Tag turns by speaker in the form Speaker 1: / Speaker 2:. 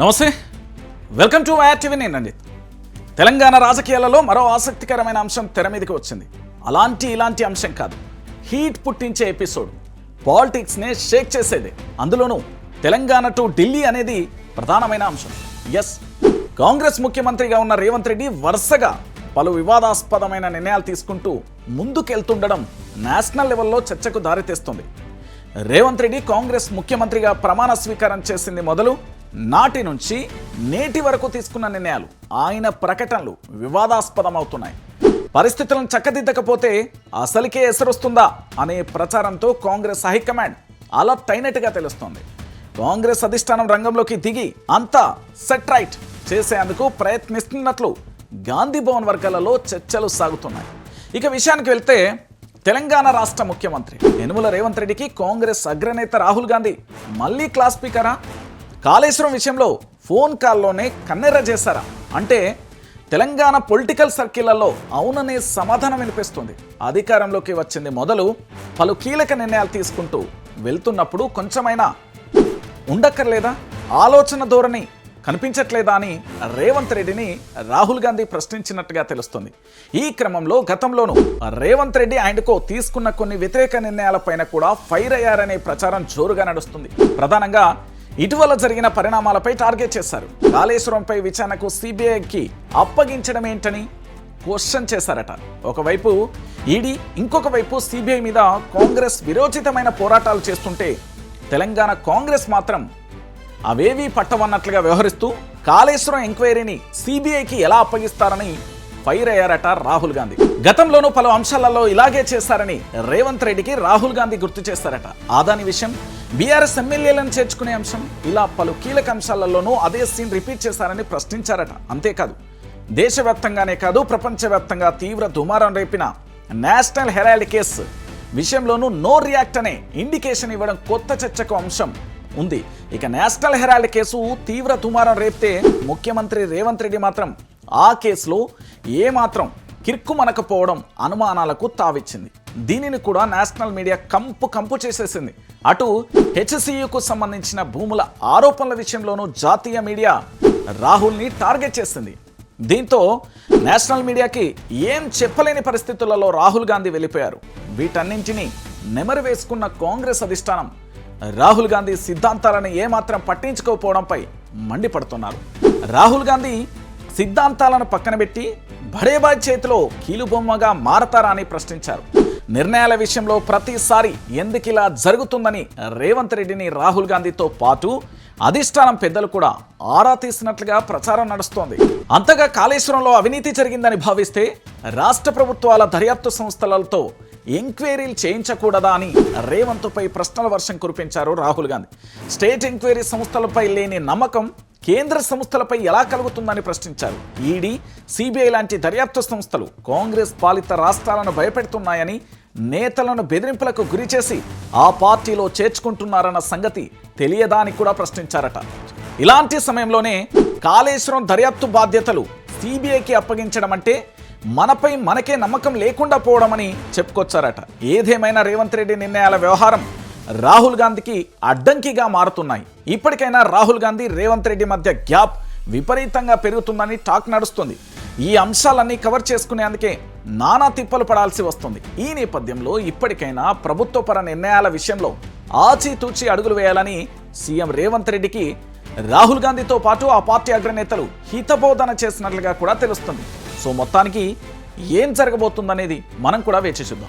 Speaker 1: నమస్తే. Welcome to TV నేను రంజిత్. తెలంగాణ రాజకీయాలలో మరో ఆసక్తికరమైన అంశం తెర మీదకి వచ్చింది. అలాంటి ఇలాంటి అంశం కాదు. హీట్ పుట్టించే ఎపిసోడ్ పాలిటిక్స్నే షేక్ చేసేది. అందులోనూ తెలంగాణ టు ఢిల్లీ అనేది ప్రధానమైన అంశం. ఎస్ కాంగ్రెస్ ముఖ్యమంత్రిగా ఉన్న రేవంత్ రెడ్డి వరుసగా పలు వివాదాస్పదమైన నిర్ణయాలు తీసుకుంటూ ముందుకెళ్తుండడం నేషనల్ లెవెల్లో చర్చకు దారితీస్తుంది. రేవంత్ రెడ్డి కాంగ్రెస్ ముఖ్యమంత్రిగా ప్రమాణ స్వీకారం చేసింది మొదలు నాటి నుంచి నేటి వరకు తీసుకున్న నిర్ణయాలు ఆయన ప్రకటనలు వివాదాస్పదమవుతున్నాయి. పరిస్థితులను చక్కదిద్దకపోతే అసలుకే ఎసరొస్తుందా అనే ప్రచారంతో కాంగ్రెస్ హైకమాండ్ అలర్ట్ అయినట్టుగా తెలుస్తోంది. కాంగ్రెస్ అధిష్టానం రంగంలోకి దిగి అంతా సెట్ రైట్ చేసేందుకు ప్రయత్నిస్తున్నట్లు గాంధీ భవన్ వర్గాలలో చర్చలు సాగుతున్నాయి. ఇక విషయానికి వెళ్తే తెలంగాణ రాష్ట్ర ముఖ్యమంత్రి యనుమల రేవంత్ రెడ్డికి కాంగ్రెస్ అగ్రనేత రాహుల్ గాంధీ మళ్ళీ క్లాస్ స్పీకరా? కాళేశ్వరం విషయంలో ఫోన్ కాల్లోనే కన్నెర్ర చేశారా? అంటే తెలంగాణ పొలిటికల్ సర్కిళ్ళలో అవుననే సమాధానం వినిపిస్తుంది. అధికారంలోకి వచ్చింది మొదలు పలు కీలక నిర్ణయాలు తీసుకుంటూ వెళ్తున్నప్పుడు కొంచెమైనా ఉండక్కర్లేదా? ఆలోచన ధోరణి కనిపించట్లేదా అని రేవంత్ రెడ్డిని రాహుల్ గాంధీ ప్రశ్నించినట్టుగా తెలుస్తుంది. ఈ క్రమంలో గతంలోనూ రేవంత్ రెడ్డి ఆయనకు తీసుకున్న కొన్ని వ్యతిరేక నిర్ణయాలపైన కూడా ఫైర్ అయ్యారనే ప్రచారం జోరుగా నడుస్తుంది. ప్రధానంగా ఇటీవల జరిగిన పరిణామాలపై టార్గెట్ చేశారు. కాళేశ్వరంపై విచారణకు సిబిఐకి అప్పగించడం ఏంటని క్వశ్చన్ చేశారట. ఒకవైపు ఈడీ ఇంకొక వైపు సిబిఐ మీద కాంగ్రెస్ విరోచితమైన పోరాటాలు చేస్తుంటే తెలంగాణ కాంగ్రెస్ మాత్రం అవేవీ పట్టవన్నట్లుగా వ్యవహరిస్తూ కాళేశ్వరం ఎంక్వైరీని సిబిఐకి ఎలా అప్పగిస్తారని ఫైర్ అయ్యారట రాహుల్ గాంధీ. గతంలోనూ పలు అంశాలలో ఇలాగే చేశారని రేవంత్ రెడ్డికి రాహుల్ గాంధీ గుర్తు చేశారట. ఆదాని విషయం బీఆర్ఎస్ ఎమ్మెల్యేలను చేర్చుకునే అంశం ఇలా పలు కీలక అంశాలలోనూ అదే సీన్ రిపీట్ చేశారని ప్రశ్నించారట. అంతేకాదు దేశవ్యాప్తంగానే కాదు ప్రపంచవ్యాప్తంగా తీవ్ర దుమారం రేపిన నేషనల్ హెరాల్డ్ కేసు విషయంలోనూ నో రియాక్ట్ అనే ఇండికేషన్ ఇవ్వడం కొత్త చర్చకు అంశం ఉంది. ఇక నేషనల్ హెరాల్డ్ కేసు తీవ్ర దుమారం రేపితే ముఖ్యమంత్రి రేవంత్ రెడ్డి మాత్రం ఆ కేసులో ఏమాత్రం కిర్కుమనకపోవడం అనుమానాలకు తావిచ్చింది. దీనిని కూడా నేషనల్ మీడియా కంపు కంపు చేసేసింది. అటు హెచ్సియుకు సంబంధించిన భూముల ఆరోపణల విషయంలోనూ జాతీయ మీడియా రాహుల్ని టార్గెట్ చేసింది. దీంతో నేషనల్ మీడియాకి ఏం చెప్పలేని పరిస్థితులలో రాహుల్ గాంధీ వెళ్ళిపోయారు. వీటన్నింటినీ నెమరు వేసుకున్న కాంగ్రెస్ అధిష్టానం రాహుల్ గాంధీ సిద్ధాంతాలను ఏమాత్రం పట్టించుకోకపోవడంపై మండిపడుతున్నారు. రాహుల్ గాంధీ సిద్ధాంతాలను పక్కన పెట్టి బడేబాయ్ చేతిలో కీలుబొమ్మగా మారతారా అని ప్రశ్నించారు. నిర్ణయాల విషయంలో ప్రతిసారి ఎందుకిలా జరుగుతుందని రేవంత్ రెడ్డిని రాహుల్ గాంధీతో పాటు అధిష్టానం పెద్దలు కూడా ఆరా తీసినట్లుగా ప్రచారం నడుస్తోంది. అంతగా కాళేశ్వరంలో అవినీతి జరిగిందని భావిస్తే రాష్ట్ర ప్రభుత్వాల దర్యాప్తు సంస్థలతో ఎంక్వైరీలు చేయించకూడదా అని రేవంత్పై ప్రశ్నల వర్షం కురిపించారు రాహుల్ గాంధీ. స్టేట్ ఎంక్వైరీ సంస్థలపై లేని నమ్మకం కేంద్ర సంస్థలపై ఎలా కలుగుతుందని ప్రశ్నించారు. ఈడీ సిబిఐ లాంటి దర్యాప్తు సంస్థలు కాంగ్రెస్ పాలిత రాష్ట్రాలను భయపెడుతున్నాయని నేతలను బెదిరింపులకు గురి చేసి ఆ పార్టీలో చేర్చుకుంటున్నారన్న సంగతి తెలియదానికి కూడా ప్రశ్నించారట. ఇలాంటి సమయంలోనే కాళేశ్వరం దర్యాప్తు బాధ్యతలు సిబిఐకి అప్పగించడం అంటే మనపై మనకే నమ్మకం లేకుండా పోవడమని చెప్పుకొచ్చారట. ఏదేమైనా రేవంత్ రెడ్డి నిర్ణయాల వ్యవహారం రాహుల్ గాంధీకి అడ్డంకిగా మారుతున్నాయి. ఇప్పటికైనా రాహుల్ గాంధీ రేవంత్ రెడ్డి మధ్య గ్యాప్ విపరీతంగా పెరుగుతుందని టాక్ నడుస్తుంది. ఈ అంశాలన్నీ కవర్ చేసుకునేందుకే నానా తిప్పలు పడాల్సి వస్తుంది. ఈ నేపథ్యంలో ఇప్పటికైనా ప్రభుత్వపర నిర్ణయాల విషయంలో ఆచితూచి అడుగులు వేయాలని సీఎం రేవంత్ రెడ్డికి రాహుల్ గాంధీతో పాటు ఆ పార్టీ అగ్రనేతలు హితబోధన చేసినట్లుగా కూడా తెలుస్తుంది. సో మొత్తానికి ఏం జరగబోతుందనేది మనం కూడా వేచి చూద్దాం.